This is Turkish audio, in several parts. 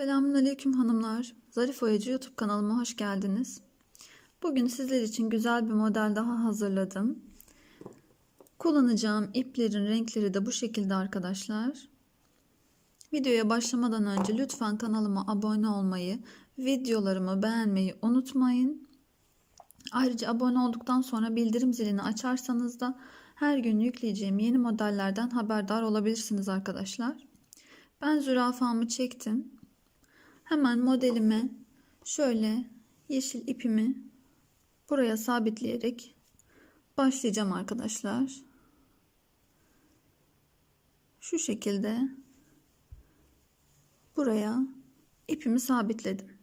Selamünaleyküm hanımlar. Zarif Oyacı YouTube kanalıma hoş geldiniz. Bugün sizler için güzel bir model daha hazırladım. Kullanacağım iplerin renkleri de bu şekilde arkadaşlar. Videoya başlamadan önce lütfen kanalıma abone olmayı, videolarımı beğenmeyi unutmayın. Ayrıca abone olduktan sonra bildirim zilini açarsanız da her gün yükleyeceğim yeni modellerden haberdar olabilirsiniz arkadaşlar. Ben zürafamı çektim. Hemen modelime şöyle yeşil ipimi buraya sabitleyerek başlayacağım arkadaşlar. Şu şekilde buraya ipimi sabitledim.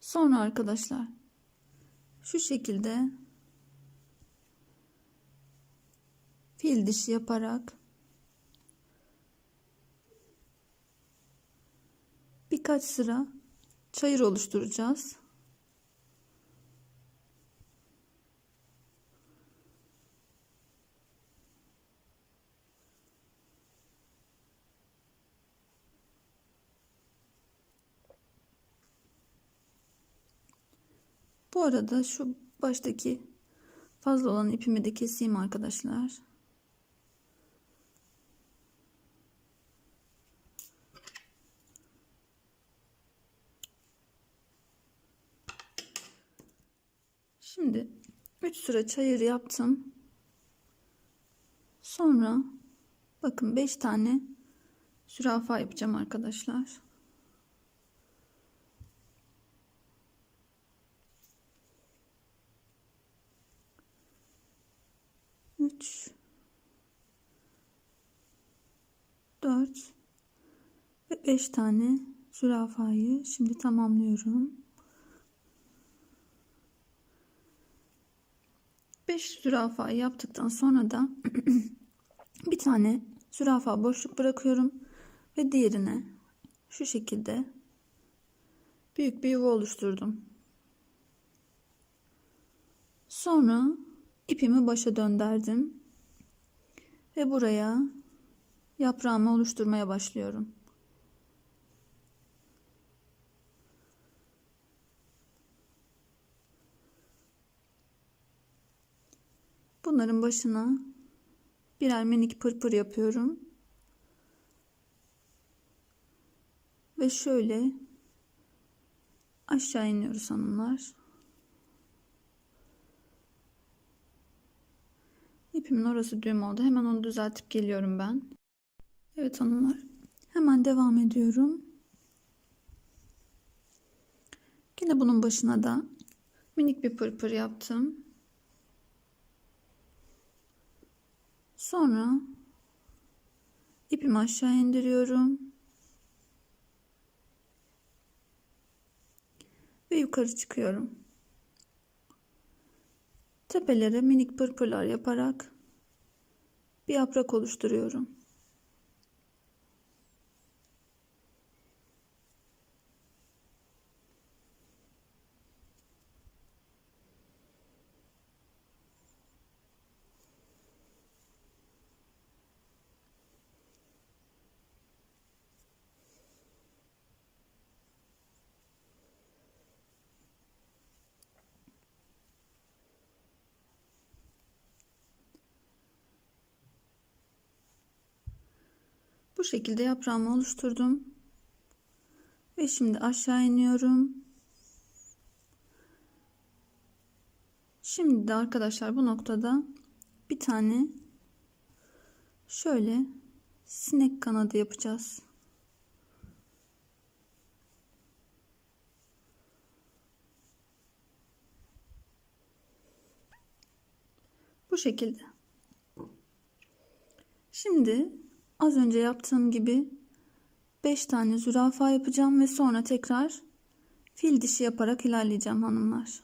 Sonra arkadaşlar şu şekilde fil dişi yaparak birkaç sıra çayır oluşturacağız. Bu arada şu baştaki fazla olan ipimi de keseyim arkadaşlar. Şimdi 3 sıra çayır yaptım. Sonra bakın 5 tane zürafa yapacağım arkadaşlar. Üç, dört ve beş tane zürafayı şimdi tamamlıyorum. 5 zürafa yaptıktan sonra da bir tane zürafa boşluk bırakıyorum ve diğerine şu şekilde büyük bir yuva oluşturdum. Sonra ipimi başa döndürdüm ve buraya yaprağımı oluşturmaya başlıyorum. Bunların başına birer minik pırpır yapıyorum. Ve şöyle aşağı iniyoruz hanımlar. İpimin orası düğüm oldu. Hemen onu düzeltip geliyorum ben. Evet hanımlar. Hemen devam ediyorum. Yine bunun başına da minik bir pırpır yaptım. Sonra ipimi aşağı indiriyorum. Ve yukarı çıkıyorum. Tepelere minik pırpırlar yaparak bir yaprak oluşturuyorum. Bu şekilde yaprağımı oluşturdum. Ve şimdi aşağı iniyorum. Şimdi de arkadaşlar bu noktada bir tane şöyle sinek kanadı yapacağız. Bu şekilde. Şimdi Az önce yaptığım gibi 5 tane zürafa yapacağım ve sonra tekrar fil dişi yaparak ilerleyeceğim hanımlar.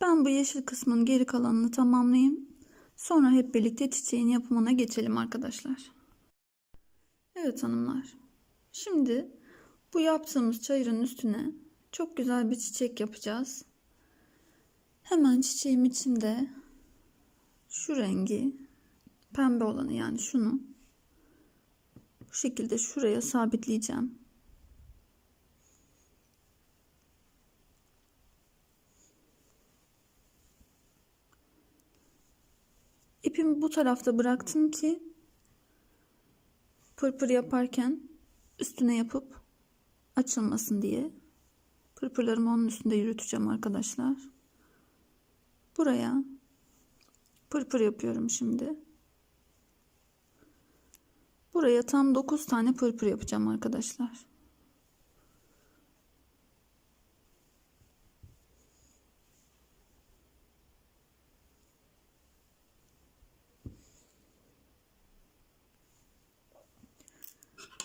Ben bu yeşil kısmın geri kalanını tamamlayayım. Sonra hep birlikte çiçeğin yapımına geçelim arkadaşlar. Evet hanımlar. Şimdi bu yaptığımız çayırın üstüne çok güzel bir çiçek yapacağız. Hemen çiçeğim içinde şu rengi pembe olanı yani şunu bu şekilde şuraya sabitleyeceğim. İpimi bu tarafta bıraktım ki pırpır yaparken üstüne yapıp açılmasın diye. Pırpırlarımı onun üstünde yürüteceğim arkadaşlar. Buraya pırpır yapıyorum şimdi. Buraya tam 9 tane pırpır yapacağım arkadaşlar.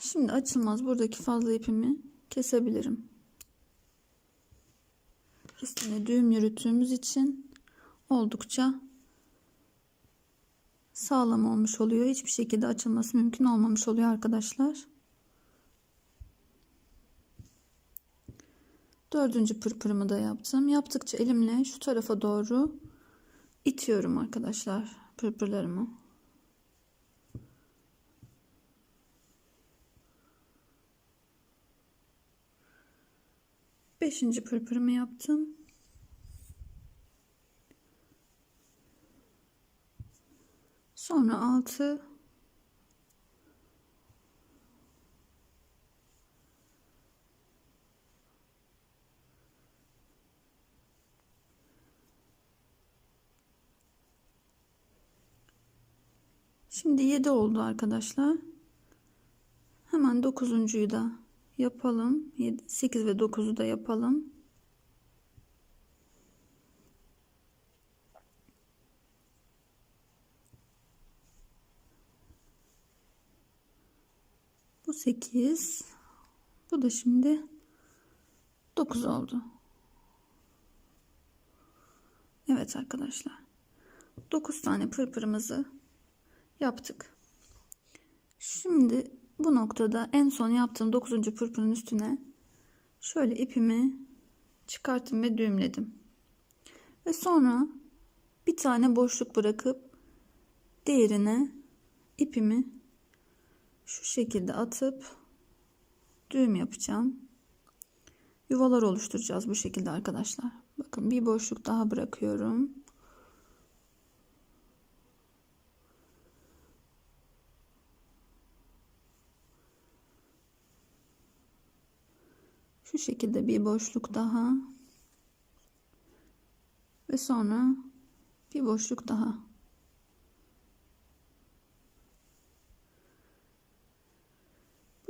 Şimdi açılmaz buradaki fazla ipimi kesebilirim. Üstüne düğüm yürüttüğümüz için oldukça sağlam olmuş oluyor. Hiçbir şekilde açılması mümkün olmamış oluyor arkadaşlar. Dördüncü pırpırımı da yaptım. Yaptıkça elimle şu tarafa doğru itiyorum arkadaşlar pırpırlarımı. Beşinci pırpırımı yaptım. Sonra altı Şimdi 7 oldu arkadaşlar. Hemen 9'uncuyu da yapalım. 7, 8 ve 9'u da yapalım. 8. Bu da şimdi 9 oldu. Evet arkadaşlar. 9 tane pırpırımızı yaptık. Şimdi bu noktada en son yaptığım 9. pırpırın üstüne şöyle ipimi çıkarttım ve düğümledim. Ve sonra bir tane boşluk bırakıp diğerine ipimi şu şekilde atıp düğüm yapacağım. Yuvalar oluşturacağız bu şekilde arkadaşlar. Bakın bir boşluk daha bırakıyorum. Şu şekilde bir boşluk daha. Ve sonra bir boşluk daha.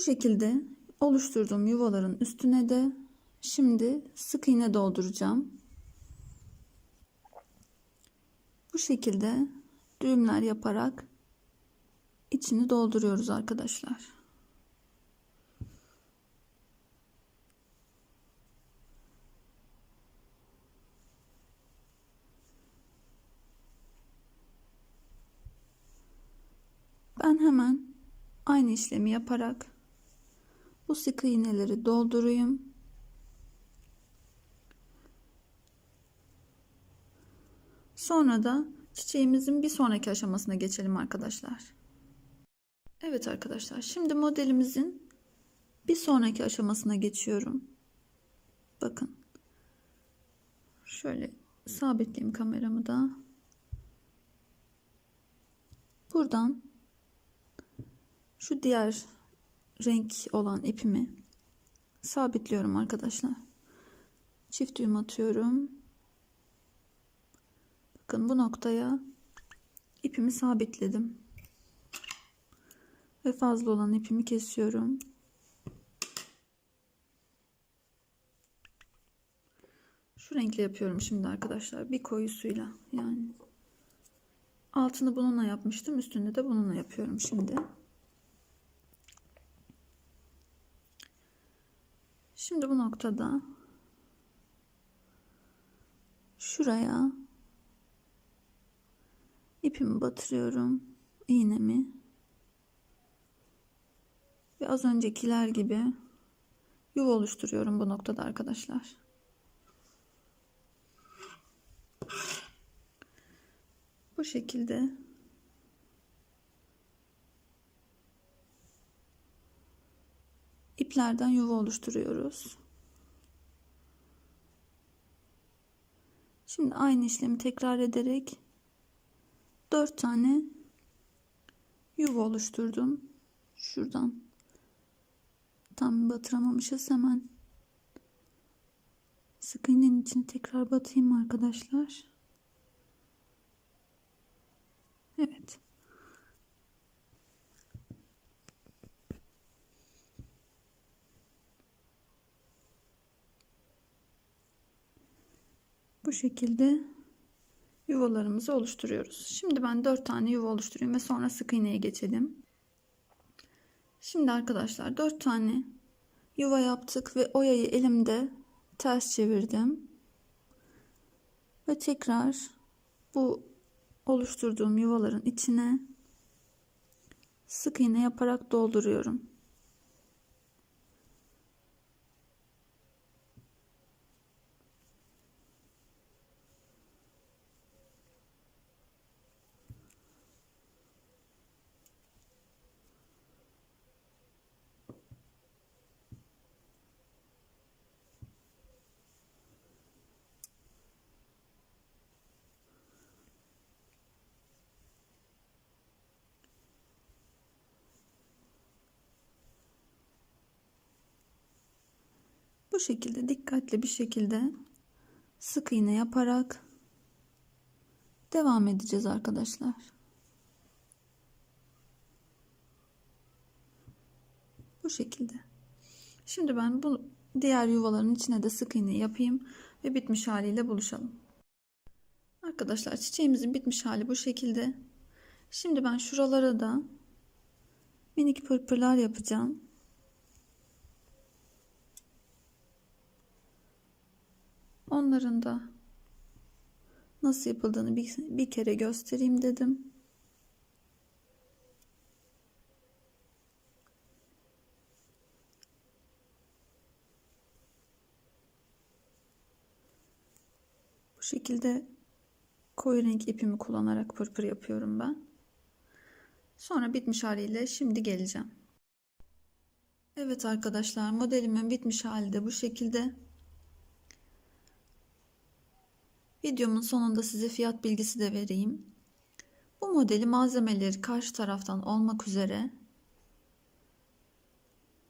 Bu şekilde oluşturduğum yuvaların üstüne de şimdi sık iğne dolduracağım. Bu şekilde düğümler yaparak içini dolduruyoruz arkadaşlar. Ben hemen aynı işlemi yaparak bu sık iğneleri doldurayım. Sonra da çiçeğimizin bir sonraki aşamasına geçelim arkadaşlar. Evet arkadaşlar şimdi modelimizin bir sonraki aşamasına geçiyorum. Bakın. Şöyle sabitleyeyim kameramı da. Buradan şu diğer renk olan ipimi sabitliyorum arkadaşlar. Çift düğüm atıyorum. Bakın bu noktaya ipimi sabitledim. Ve fazla olan ipimi kesiyorum. Şu renkle yapıyorum şimdi arkadaşlar. Bir koyusuyla yani. Altını bununla yapmıştım. Üstünde de bununla yapıyorum şimdi. Şimdi bu noktada şuraya ipimi batırıyorum iğnemi ve az öncekiler gibi yuva oluşturuyorum bu noktada arkadaşlar. Bu şekilde iplerden yuva oluşturuyoruz. Şimdi aynı işlemi tekrar ederek 4 tane yuva oluşturdum. Şuradan tam batıramamışız hemen sık iğnenin içine tekrar batayım arkadaşlar. Evet. Bu şekilde yuvalarımızı oluşturuyoruz. Şimdi ben 4 tane yuva oluşturayım ve sonra sık iğneye geçelim. Şimdi arkadaşlar 4 tane yuva yaptık ve oyayı elimde ters çevirdim. Ve tekrar bu oluşturduğum yuvaların içine sık iğne yaparak dolduruyorum. Bu şekilde dikkatli bir şekilde sık iğne yaparak devam edeceğiz arkadaşlar. Bu şekilde. Şimdi ben bu diğer yuvaların içine de sık iğne yapayım ve bitmiş haliyle buluşalım. Arkadaşlar çiçeğimizin bitmiş hali bu şekilde. Şimdi ben şuralara da minik pırpırlar yapacağım. Onların da nasıl yapıldığını bir, bir kere göstereyim dedim. Bu şekilde koyu renk ipimi kullanarak pırpır yapıyorum ben. Sonra bitmiş haliyle şimdi geleceğim. Evet arkadaşlar modelimin bitmiş hali de bu şekilde. Videomun sonunda size fiyat bilgisi de vereyim. Bu modeli malzemeleri karşı taraftan olmak üzere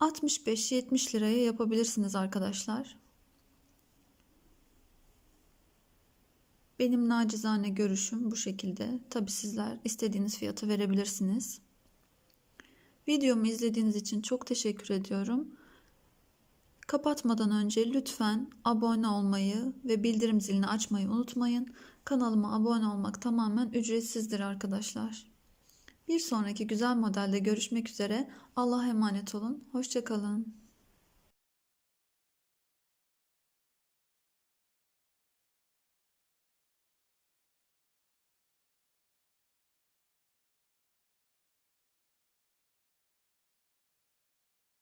65-70 liraya yapabilirsiniz arkadaşlar. Benim nacizane görüşüm bu şekilde. Tabi sizler istediğiniz fiyatı verebilirsiniz. Videomu izlediğiniz için çok teşekkür ediyorum. Kapatmadan önce lütfen abone olmayı ve bildirim zilini açmayı unutmayın. Kanalıma abone olmak tamamen ücretsizdir arkadaşlar. Bir sonraki güzel modelde görüşmek üzere. Allah'a emanet olun. Hoşçakalın.